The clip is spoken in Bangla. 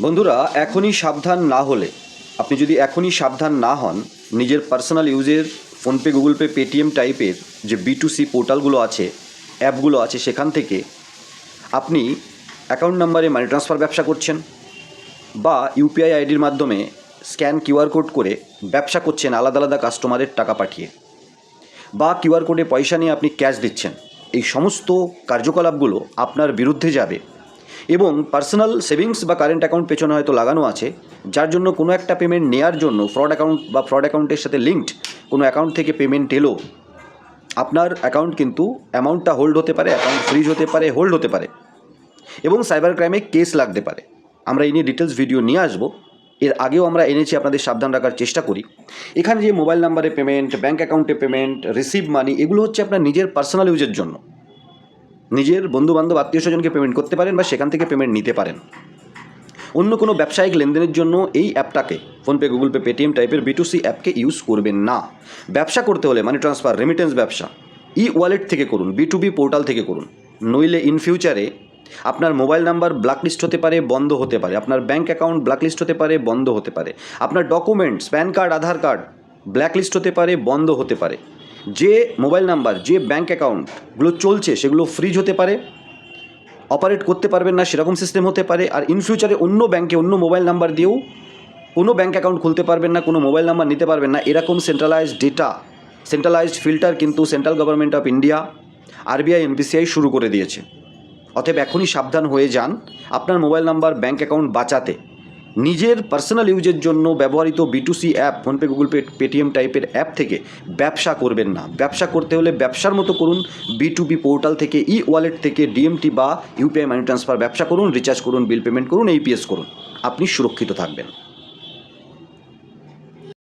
বন্ধুরা, এখনই সাবধান না হলে, আপনি যদি এখনই সাবধান না হন, নিজের পার্সোনাল ইউজের ফোনপে গুগল পে পেটিএম টাইপের যে বি টু সি পোর্টালগুলো আছে, অ্যাপগুলো আছে সেখান থেকে আপনি অ্যাকাউন্ট নাম্বারে মানি ট্রান্সফার ব্যবসা করছেন বা ইউপিআই আইডির মাধ্যমে স্ক্যান কিউআর কোড করে ব্যবসা করছেন আলাদা আলাদা কাস্টমারের টাকা পাঠিয়ে বা কিউআর কোডে পয়সা নিয়ে আপনি ক্যাশ দিচ্ছেন, এই সমস্ত কার্যকলাপগুলো আপনার বিরুদ্ধে যাবে। এবং পার্সোনাল সেভিংস বা কারেন্ট অ্যাকাউন্ট পেছনে হয়তো লাগানো আছে, যার জন্য কোনো একটা পেমেন্ট নেয়ার জন্য ফ্রড অ্যাকাউন্ট বা ফ্রড অ্যাকাউন্টের সাথে লিঙ্কড কোনো অ্যাকাউন্ট থেকে পেমেন্ট এলো, আপনার অ্যাকাউন্ট কিন্তু অ্যামাউন্টটা হোল্ড হতে পারে অ্যাকাউন্ট ফ্রিজ হতে পারে হোল্ড হতে পারে এবং সাইবার ক্রাইমে কেস লাগতে পারে। আমরা এই নিয়ে ডিটেলস ভিডিও নিয়ে আসব। এর আগেও আমরা এনেছি, আপনাদের সাবধান রাখার চেষ্টা করি। এখানে যে মোবাইল নাম্বারে পেমেন্ট ব্যাঙ্ক অ্যাকাউন্টে পেমেন্ট রিসিভ মানি এগুলো হচ্ছে আপনার নিজের পার্সোনাল ইউজের জন্য। নিজের বন্ধু বান্ধব আত্মীয় স্বজনকে পেমেন্ট করতে পারেন বা সেখান থেকে পেমেন্ট নিতে পারেন। অন্য কোনো ব্যবসায়িক লেনদেনের জন্য এই অ্যাপটাকে ফোনপে গুগল পে পেটিএম টাইপের বিটুসি অ্যাপকে ইউজ করবেন না। ব্যবসা করতে হলে মানি ট্রান্সফার রেমিটেন্স ব্যবসা ই ওয়ালেট থেকে করুন বি টু বি পোর্টাল থেকে করুন। নইলে ইন ফিউচারে আপনার মোবাইল নাম্বার ব্ল্যাকলিস্ট হতে পারে, বন্ধ হতে পারে। আপনার ব্যাঙ্ক অ্যাকাউন্ট ব্ল্যাকলিস্ট হতে পারে, বন্ধ হতে পারে। আপনার documents PAN card Aadhaar card blacklist হতে পারে, বন্ধ হতে পারে। যে মোবাইল নাম্বার, যে ব্যাঙ্ক অ্যাকাউন্টগুলো চলছে, সেগুলো ফ্রিজ হতে পারে অপারেট করতে পারবেন না, সেরকম সিস্টেম হতে পারে, আর ইন ফিউচারে অন্য ব্যাঙ্কে অন্য মোবাইল নাম্বার দিয়েও কোনো ব্যাঙ্ক অ্যাকাউন্ট খুলতে পারবেন না, কোনো মোবাইল নাম্বার নিতে পারবেন না। এরকম সেন্ট্রালাইজড ডেটা সেন্ট্রালাইজড ফিল্টার কিন্তু central government of India RBI NPCI শুরু করে দিয়েছে। অতএব এখনই সাবধান হয়ে যান, আপনার মোবাইল নাম্বার ব্যাঙ্ক অ্যাকাউন্ট বাঁচাতে। নিজের পার্সোনাল ইউজের জন্য ব্যবহৃত B to C app PhonePe Google Pay Paytm টাইপের অ্যাপ থেকে ব্যবসা করবেন না। ব্যবসা করতে হলে ব্যবসার মতো করুন বি টু বি পোর্টাল থেকে ই ওয়ালেট থেকে ডিএমটি বা ইউপিআই মানি ট্রান্সফার ব্যবসা করুন রিচার্জ করুন বিল পেমেন্ট করুন এইপিএস করুন। আপনি সুরক্ষিত থাকবেন।